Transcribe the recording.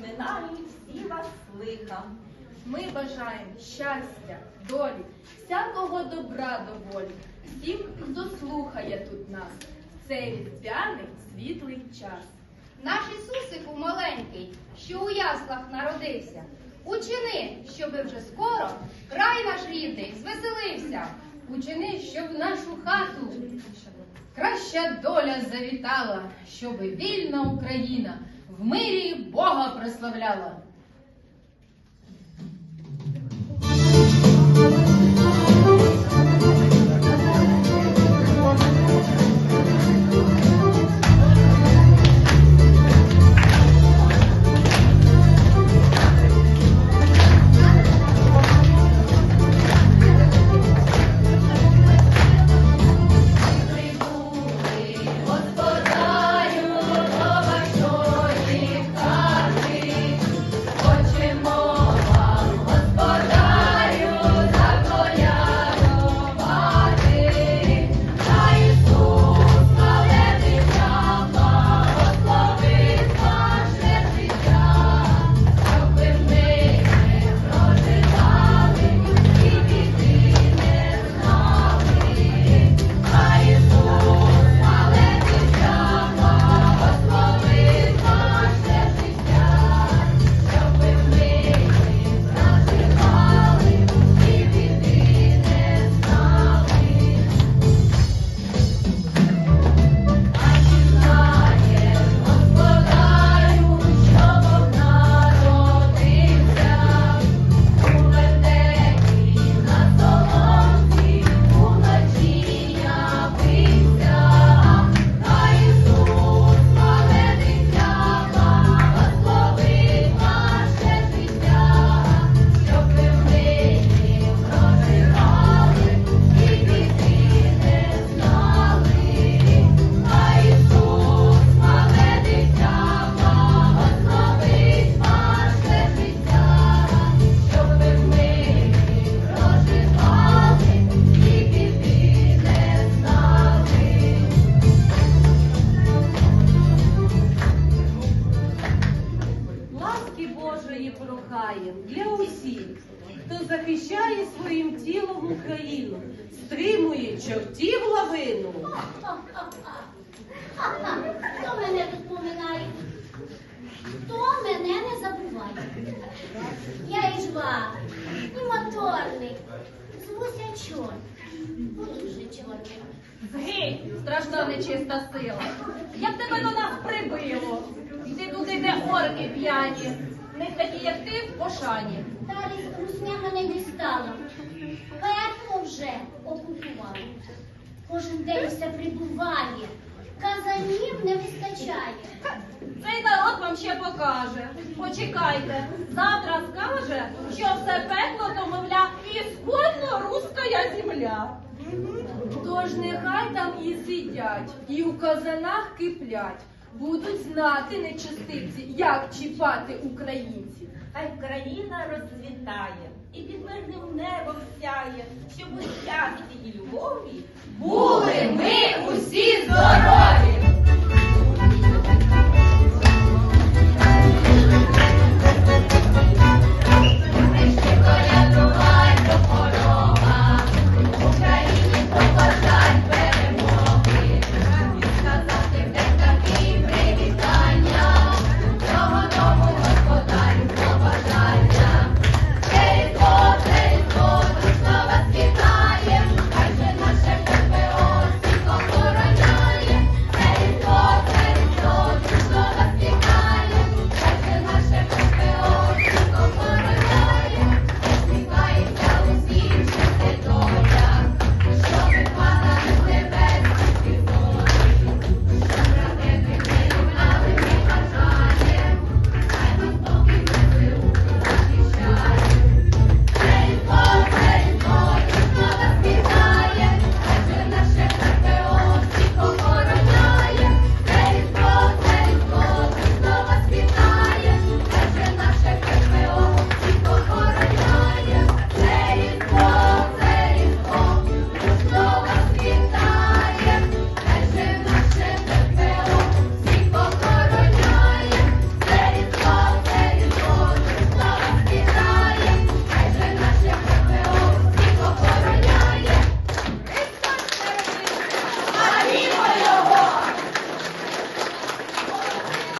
минають всі вас лиха. Ми бажаємо щастя, долі, всякого добра доволі. Всім, хто слухає тут нас, в цей різдвяний світлий час. Наш Ісусику маленький, що у яслах народився. Учини, щоби вже скоро край наш рідний звеселився. Учини, щоб нашу хату краща доля завітала, щоби вільна Україна в мирі Бога прославляла. Прохаєм для усіх, хто захищає своїм тілом Україну, стримує чортів лавину. Хто мене тут поминає? Хто мене не забуває? Я і жва, і моторний, звуся чорт, дуже чорний. Згинь, страшна нечиста сила. Як тебе до нас прибило? Йди туди, де орки п'яні. Них такі, як ти, в пошані. Далі русня мене дістала. Пекло вже окупували. Кожен день все прибуває. Казанів не вистачає. Цей народ вам ще покаже. Почекайте, завтра скаже, що все пекло, то, мовля, ісходно руська земля. Тож нехай там і сидять, і у казанах киплять. Будуть знати нечистивці, як чіпати українців. Хай країна розцвітає і під мирним небом сяє, щоб у і любові Були ми усі здорові!